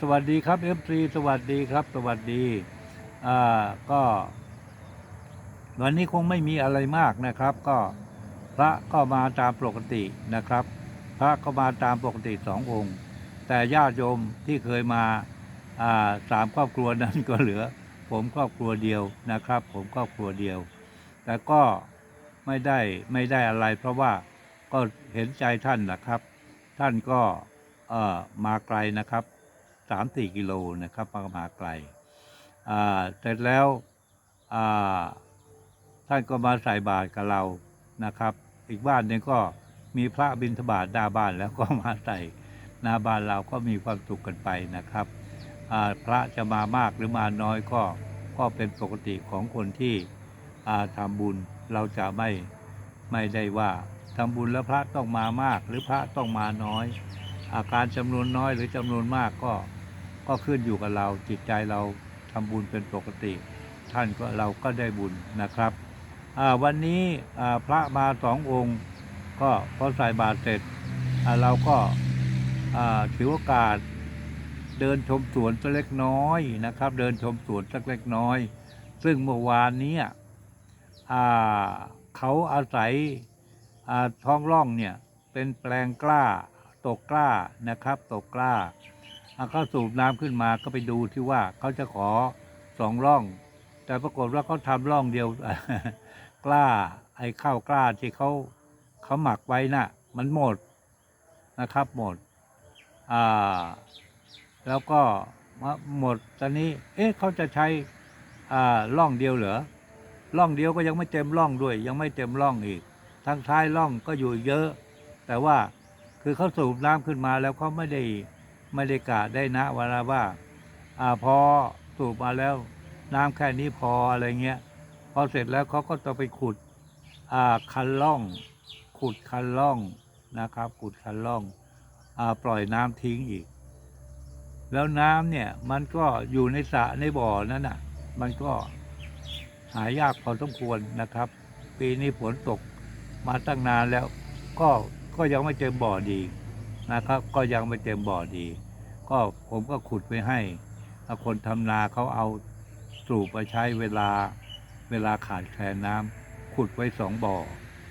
สวัสดีครับเอฟซีสวัสดีครับ สวัสดีอ่าก็ วันนี้คงไม่มีอะไรมากนะครับ ก็พระก็มาตามปกตินะครับ พระก็มาตามปกติสององค์ แต่ญาติโยมที่เคยมาอ่าสามครอบครัวนั้นก็เหลือ ผมครอบครัวเดียวนะครับ ผมครอบครัวเดียว แต่ก็ไม่ได้ไม่ได้อะไร เพราะว่าก็เห็นใจท่านนะครับ ท่านก็เออมาไกลนะครับ สามสี่กิโลนะครับมามาไกลเสร็จแล้วท่านก็มาใส่บาตรกับเรานะครับ อีกบ้านหนึ่งก็มีพระบิณฑบาตหน้าบ้านแล้วก็มาใส่หน้าบ้านเราก็มีความสุขกันไปนะครับพระจะมามากหรือมาน้อยก็ก็เป็นปกติของคนที่ทำบุญเราจะไม่ไม่ได้ว่าทำบุญแล้วพระต้องมามาก หรือพระต้องมาน้อย อาการจำนวนน้อยหรือจำนวนมากก็ ก็ขึ้นอยู่กับเราจิตใจเราทำบุญเป็นปกติ ท่านก็เราก็ได้บุญนะครับวันนี้พระมาสององค์ ก็พอใส่บาตรเสร็จเราก็ถือโอกาสเดินชมสวนสักเล็กน้อยนะครับ เดินชมสวนสักเล็กน้อย ซึ่งเมื่อวานนี้เขาอาศัยท้องร่องเนี่ยเป็นแปลงกล้าตกกล้านะครับ ตกกล้า เขาสูบน้ำขึ้นมาก็ไปดูที่ว่าเขาจะขอสองร่อง แต่ปรากฏว่าเขาทำร่องเดียว กล้า ไอ้ข้าวกล้าที่เขาเขาหมักไว้น่ะ มันหมดนะครับหมดอ่าแล้วก็หมดตอนนี้ เอ๊ะเขาจะใช้อ่าร่องเดียวเหรอร่องเดียวก็ยังไม่เต็มร่องด้วย ยังไม่เต็มร่องอีกทางท้ายร่องก็อยู่เยอะ แต่ว่าคือเขาสูบน้ำขึ้นมาแล้วเขาไม่ได้ ไม่ได้กะได้นะเวลาว่าอ่าพอสูบมาแล้ว น้ำแค่นี้พออะไรเงี้ยพอเสร็จแล้วเขาก็ต้องไปขุดอ่าคันล่อง ขุดคันล่องนะครับ ขุดคันล่องอ่าปล่อยน้ำทิ้งอีก แล้วน้ำเนี่ยมันก็อยู่ในสระในบ่อนั้นน่ะ มันก็หายากพอสมควรนะครับ ปีนี้ฝนตกมาตั้งนานแล้ว ก็ก็ยังไม่เจอบ่อดี นะครับ ก็ยังไม่เจอบ่อดี ก็ผมก็ขุดไปให้ถ้าคนทำนาเขาเอาสูบไปใช้เวลาเวลาขาดแคลนน้ำขุดไว้สองบ่อ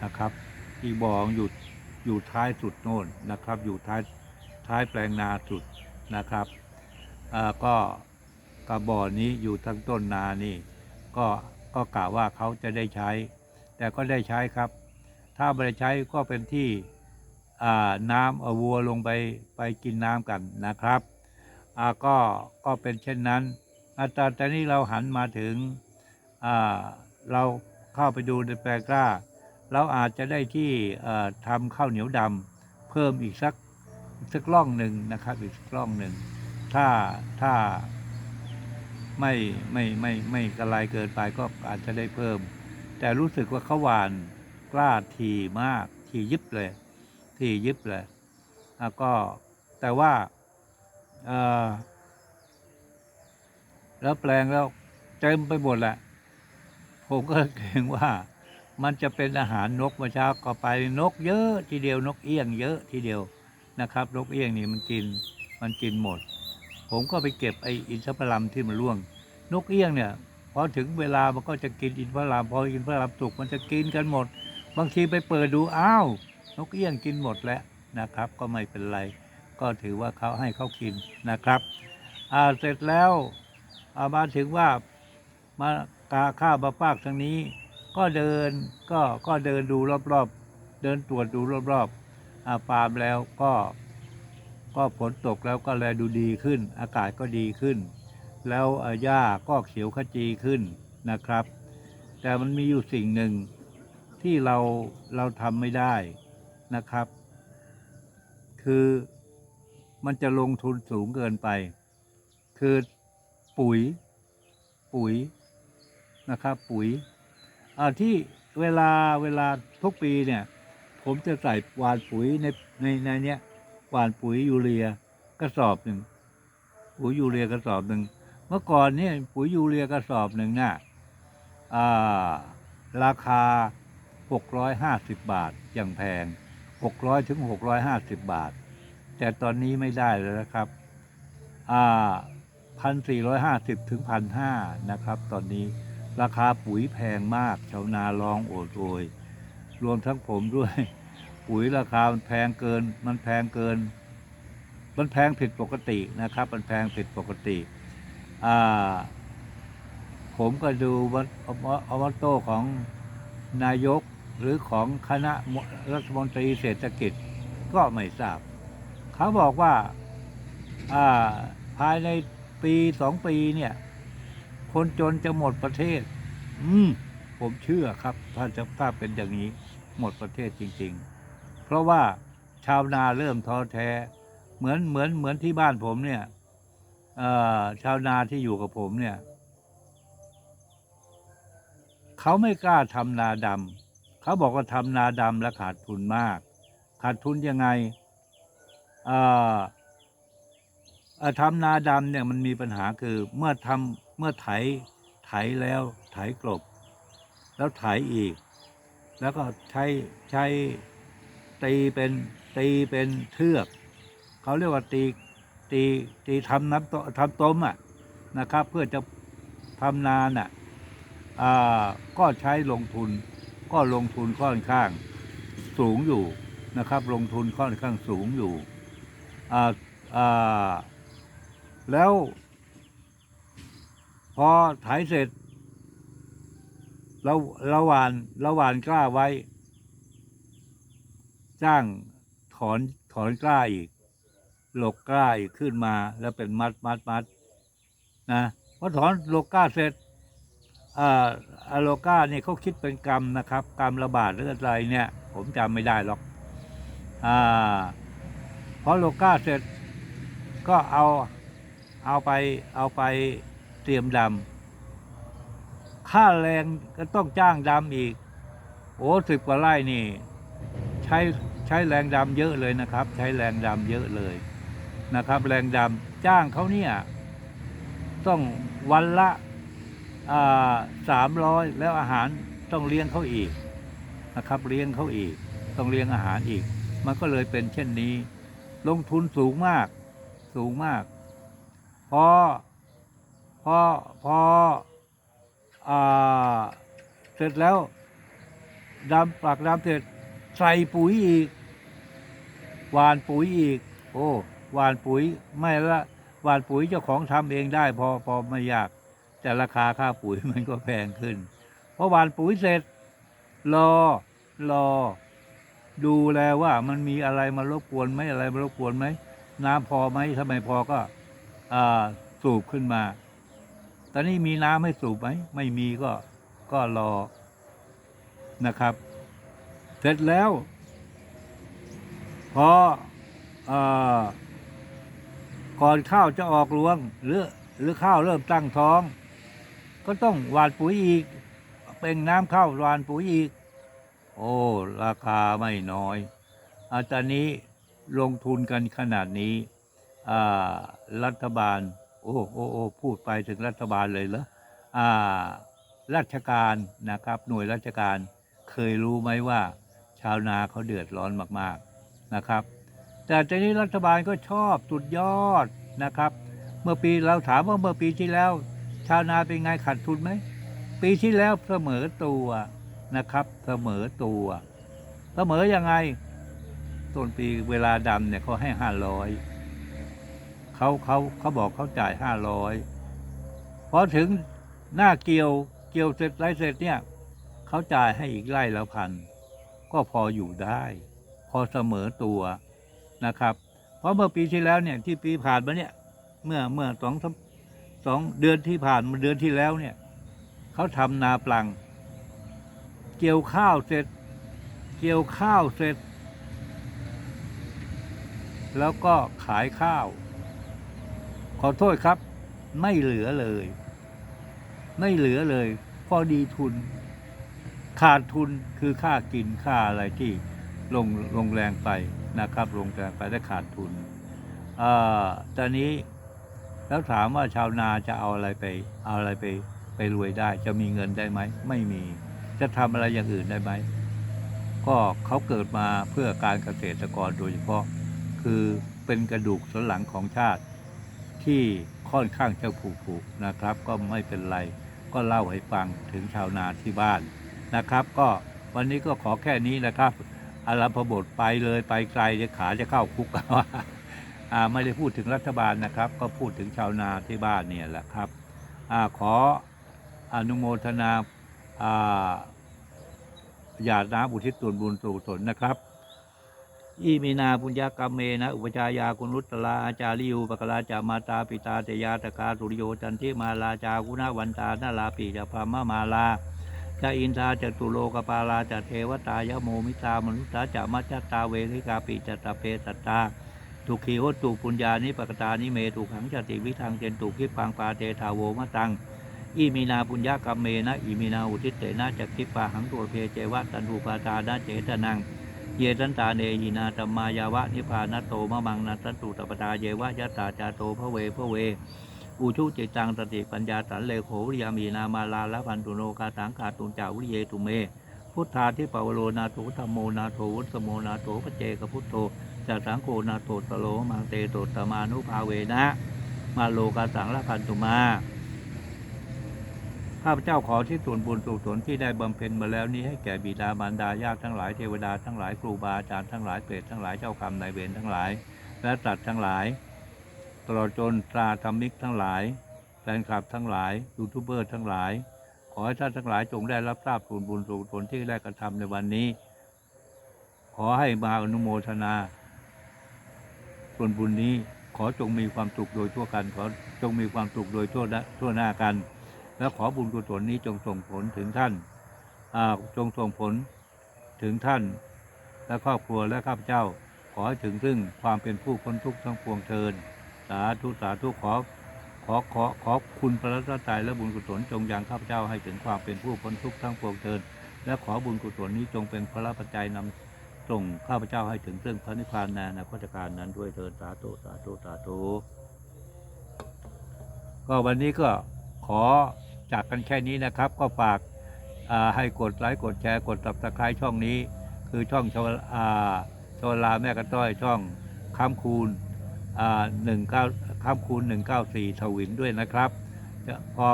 นะครับ อีกบ่ออยู่อยู่ท้ายสุดโน่นนะครับ อยู่ท้ายท้ายแปลงนาสุดนะครับก็กระบ่อนี้อยู่ทั้งต้นนานี่ ก็ก็กะว่าเขาจะได้ใช้ แต่ก็ได้ใช้ครับ ถ้าไม่ได้ใช้ก็เป็นที่ น้ำเอาวัวลงไปไปกินน้ำกันนะครับก็ก็เป็นเช่นนั้นอาตอนตอนนี้เราหันมาถึงเราเข้าไปดูในแปลงกล้า เราอาจจะได้ที่ทำข้าวเหนียวดำเพิ่มอีกสักสักล่องหนึ่งนะครับ อีกสักล่องหนึ่งถ้าถ้าไม่ไม่ไม่ไม่กระไรเกินไปก็อาจจะได้เพิ่ม แต่รู้สึกว่าเขาหวานกล้าทีมากทียิบเลย ทียิบเลยแล้วก็แต่ว่าแล้วแปลงแล้วเต็มไปหมดแหละ ผมก็เกรงว่ามันจะเป็นอาหารนกเมื่อเช้าก็ไปนกเยอะทีเดียวนกเอี้ยงเยอะทีเดียวนะครับ นกเอี้ยงนี่มันกินมันกินหมด ผมก็ไปเก็บไอ้อินทผลัมที่มันร่วง นกเอี้ยงเนี่ยพอถึงเวลามันก็จะกินอินทผลัมพออินทผลัมสุกมันจะกินกันหมด บางทีไปเปิดดูอ้าว นกเอี้ยงกินหมดแล้วนะครับ ก็ไม่เป็นไร ก็ถือว่าเขาให้เขากินนะครับอ่าเสร็จแล้วอามาถึงว่ามากาข้าวมาปากทางนี้ ก็เดินก็ก็เดินดูรอบๆ เดินตรวจดูรอบๆอาฟาร์มแล้วก็ก็ฝนตกแล้วก็แลดูดีขึ้น อากาศก็ดีขึ้น แล้วหญ้าก็เขียวขจีขึ้นนะครับ แต่มันมีอยู่สิ่งหนึ่งที่เราเราทำไม่ได้ นะครับ คือมันจะลงทุนสูงเกินไป คือปุ๋ย ปุ๋ยนะครับ ปุ๋ยที่เวลาเวลาทุกปีเนี่ย ผมจะใส่หวานปุ๋ยในในในเนี้ยหวานปุ๋ยยูเรียกระสอบหนึ่งปุ๋ยยูเรียกระสอบหนึ่งเมื่อก่อนเนี่ยปุ๋ยยูเรียกระสอบหนึ่งน่ะอ่าราคา 650 บาทอย่างแพง 600ถึง650 บาท แต่ตอนนี้ไม่ได้แล้วนะครับอ่าพันสี่ร้อยห้าสิบถึงพันห้านะครับ ตอนนี้ราคาปุ๋ยแพงมาก ชาวนาร้องโอดโอย รวมทั้งผมด้วย ปุ๋ยราคามันแพงเกิน มันแพงเกิน มันแพงผิดปกตินะครับ มันแพงผิดปกติอ่าผมก็ดูวัตอวัตโตของนายก หรือของคณะรัฐมนตรีเศรษฐกิจก็ไม่ทราบ เขาบอกว่าาภายในปีสองปีเนี่ย คนจนจะหมดประเทศ อืม ผมเชื่อครับ ถ้าจะถ้าเป็นอย่างนี้หมดประเทศจริง ๆ เพราะว่าชาวนาเริ่มท้อแท้ เหมือนเหมือนเหมือนที่บ้านผมเนี่ยชาวนาที่อยู่กับผมเนี่ย เขาไม่กล้าทำนาดำ เขาบอกว่าทำนาดำแล้วขาดทุนมาก ขาดทุนยังไงอ่อเอ่อทำนาดำเนี่ยมันมีปัญหาคือเมื่อทำเมื่อไถไถแล้วไถกลบ แล้วไถอีก แล้วก็ใช้ใช้ตีเป็นตีเป็นเทือก เขาเรียกว่าตีตีตีทำน้ำตทำต้มอะนะครับ เพื่อจะทำนานอะอ่าก็ใช้ลงทุน ก็ลงทุนค่อนข้างสูงอยู่นะครับ ลงทุนค่อนข้างสูงอยู่อ่าอ่าแล้ว พอไถเสร็จเราเราหวานเราหวานกล้าไว้ จ้างถอนถอนกล้าอีก หลกกล้าอีกขึ้นมาแล้วเป็นมัดมัดมัดนะพอถอนโลก้าเสร็จ อ่าอะโลกาเนี่ยเขาคิดเป็นกรรมนะครับ กรรมระบาดหรืออะไรเนี่ย ผมจำไม่ได้หรอกอ่าพอโลกาเสร็จก็เอาเอาไปเอาไปเตรียมดำค่าแรงก็ต้องจ้างดำอีก โอ้สิบกว่าไร่นี่ ใช้ใช้แรงดำเยอะเลยนะครับ ใช้แรงดำเยอะเลยนะครับ แรงดำจ้างเขาเนี่ย ต้องวันละ สามร้อยแล้วอาหารต้องเลี้ยงเขาอีกนะครับเลี้ยงเขาอีก ต้องเลี้ยงอาหารอีก มันก็เลยเป็นเช่นนี้ ลงทุนสูงมาก สูงมาก พอพอพออเสร็จแล้วดำปักดำเสร็จใส่ปุ๋ยอีกหวานปุ๋ยอีก โอ้หวานปุ๋ยไม่ละหวานปุ๋ยเจ้าของทำเองได้พอพอไม่ยาก แต่ราคาค่าปุ๋ยมันก็แพงขึ้นเพอหวานปุ๋ยเสร็จ รอรอ ดูแลว่ามันมีอะไรมารบกวนไหมอะไรมารบกวนไหมน้ำพอไหมถ้าไม่พอก็อสูบขึ้นมา ตอนนี้มีน้ำให้สูบไหมไม่มีก็ก็รอนะครับ เสร็จแล้ว พออก่อนข้าวจะออกรวง หรือหรือข้าวเริ่มตั้งท้อง ก็ต้องหว่านปุ๋ยอีก เป็นน้ำข้าหว่านปุ๋ยอีก โอ้ ราคาไม่น้อยอาตอนนี้ลงทุนกันขนาดนี้อ่ารัฐบาล โอ้โอ้โอ้พูดไปถึงรัฐบาลเลยเหรออ่าราชการนะครับ หน่วยราชการเคยรู้ไหมว่า ชาวนาเขาเดือดร้อนมากๆนะครับ แต่ทีนี้รัฐบาลก็ชอบสุดยอดนะครับ เมื่อปีเราถามว่าเมื่อปีที่แล้ว ชาวนาเป็นไงขาดทุนไหม ปีที่แล้วเสมอตัวนะครับ เสมอตัว เสมอยังไง ต้นปีเวลาดำเนี่ยเขาให้ห้าร้อยเขาเขาเขาบอกเขาจ่ายห้าร้อยพอถึงหน้าเกี่ยวเกี่ยวเสร็จไรเสร็จเนี่ยเขาจ่ายให้อีกไร่ละพันก็พออยู่ได้ พอเสมอตัวนะครับ เพราะเมื่อปีที่แล้วเนี่ยที่ปีผ่านมาเนี่ยเมื่อเมื่อสอง สองเดือนที่ผ่านมาเดือนที่แล้วเนี่ยเขาทำนาปลัง เกี่ยวข้าวเสร็จ เกี่ยวข้าวเสร็จ แล้วก็ขายข้าว ขอโทษครับ ไม่เหลือเลย ไม่เหลือเลยพอดีทุน ขาดทุนคือค่ากินค่าอะไรที่ลงลงแรงไปนะครับลงแรงไปได้ขาดทุนอ่าตอนนี้ แล้วถามว่าชาวนาจะเอาอะไรไปเอาอะไรไปไปรวยได้ จะมีเงินได้ไหมไม่มี จะทำอะไรอย่างอื่นได้ไหมก็เขาเกิดมาเพื่อการเกษตรกรโดยเฉพาะ คือเป็นกระดูกสันหลังของชาติ ที่ค่อนข้างจะผุๆนะครับ ก็ไม่เป็นไร ก็เล่าให้ฟังถึงชาวนาที่บ้านนะครับ ก็วันนี้ก็ขอแค่นี้นะครับอารัมพบทไปเลยไปไกลเดี๋ยวขาจะเข้าคุกว่าอ่า ไม่ได้พูดถึงรัฐบาลนะครับ ก็พูดถึงชาวนาที่บ้านเนี่ยแหละครับอขออนุโมทนาอ่าญาติน้ำอุทิศส่วนบุญสู่สนนะครับอีมีนาปุญญากรรมเมนะ อุปชายากุนุตตลาอาจาริยูปกลาจามาตาปิตาเตยาตกาสุริโยจันทิมาลาจากุณวันตานาลาปีจะพามะมาลาจะอินทาจตุโลกปาลาจะเทวตายะโมมิตามนุษตาจะมัจจตาเวริกาปิจตตเปสตตา ทุกขีโหตุปุญญานิปกตานิเมตุขังจติวิทังเจนตุคิปังปาเตทาโวมะตังอีมีนาปุญญากรรมเมนะอีมีนาอุทิเตนะจักขิปาหังตัวเพเจวะตันทูปาตานาเจตนังเยตันตาเนหินาตัมมายาวะนิพานโตมะมังนัสตุตปตาเยวะยะตาจาโตพระเวพระเวอุชุจิตังสติปัญญาสันเลโขวิยามีนามาลาละพันตุโนกาสังขาตุนจาวิเยตุเม พุทธาทิปวโรนาโถธรรมโมนาโถวุสโมนาโถปเจกพุทโธ จัสังโฆนาโถตโลมังเตโตตมานุภาเวนะ มาโลกาสังละพันตุมาข้าพเจ้าขอที่ส่วนบุญสุศลที่ได้บำเพ็ญมาแล้วนี้ให้แก่บิดามารดาญาติทั้งหลายเทวดาทั้งหลายครูบาอาจารย์ทั้งหลายเปรตทั้งหลายเจ้ากรรมนายเวรทั้งหลาย และสัตว์ทั้งหลาย ตลอดจนตราธรรมิกทั้งหลายแฟนคลับทั้งหลายยูทูบเบอร์ทั้งหลาย ขอให้ท่านทั้งหลายจงได้รับทราบส่วนบุญสุศลที่ได้กระทำในวันนี้ ขอให้มาอนุโมทนา ส่วนบุญนี้ขอจงมีความสุขโดยทั่วกัน ขอจงมีความสุขโดยทั่วทั่วหน้ากัน และขอบุญกุศลนี้จงส่งผลถึงท่านอาจงส่งผลถึงท่าน และครอบครัวและข้าพเจ้า ขอให้ถึงซึ่งความเป็นผู้พ้นทุกข์ทั้งปวงเทินสาธุสาธุขอขอขอขอคุณพระรัตนตรัยและบุญกุศลจงยังข้าพเจ้าให้ถึงความเป็นผู้พ้นทุกข์ทั้งปวงเทินและขอบุญกุศลนี้จงเป็นพระปัจจัยนำ ส่งข้าพเจ้าให้ถึงซึ่งพระนิพพานในอนาคตการนั้นด้วยเถิดสาธุสาธุสาธุก็วันนี้ก็ขอจากกันแค่นี้นะครับ ก็ฝากให้กดไลค์กดแชร์กดตับตะไคร้ช่องนี้ คือช่องชวาชวลาแม่กระต้อยช่องค้ำคูณหนึ่งเก้าค้ำคูณหนึ่งเก้าสี่ทวินด้วยนะครับจะพอ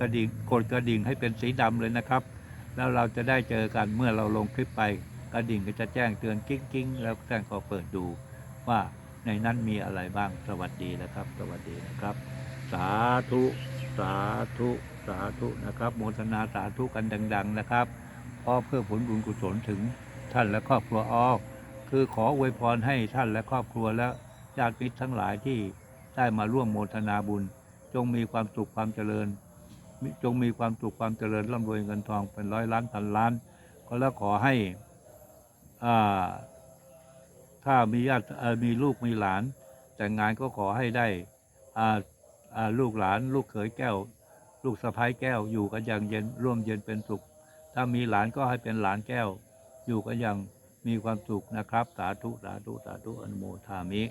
กระดิ่งกดกระดิ่งให้เป็นสีดำเลยนะครับ แล้วเราจะได้เจอกันเมื่อเราลงคลิปไป กระดิ่งก็จะแจ้งเตือนกิ้งกิ้งแล้วแจ้งก็เปิดดูว่าในนั้นมีอะไรบ้างสวัสดีนะครับ สวัสดีนะครับ สาธุสาธุสาธุนะครับโมทนาสาธุกันดัง ๆนะครับเพราะเพื่อผลบุญกุศลถึงท่านและครอบครัวออกคือขออวยพรให้ท่านและครอบครัวและญาติมิตรทั้งหลายที่ได้มาร่วมโมทนาบุญ จงมีความสุขความเจริญ จงมีความสุขความเจริญร่ำรวยเงินทองเป็นร้อยล้านพันล้าน ก็แล้วขอให้ ถ้ามีญาติมีลูกมีหลาน แต่งงานก็ขอให้ได้ลูกหลาน ลูกเขยแก้ว ลูกสะพ้ายแก้ว อยู่กันอย่างเย็นร่วมเย็นเป็นสุข ถ้ามีหลานก็ให้เป็นหลานแก้ว อยู่กันอย่างมีความสุขนะครับ สาธุสาธุสาธุอนุโมทามิ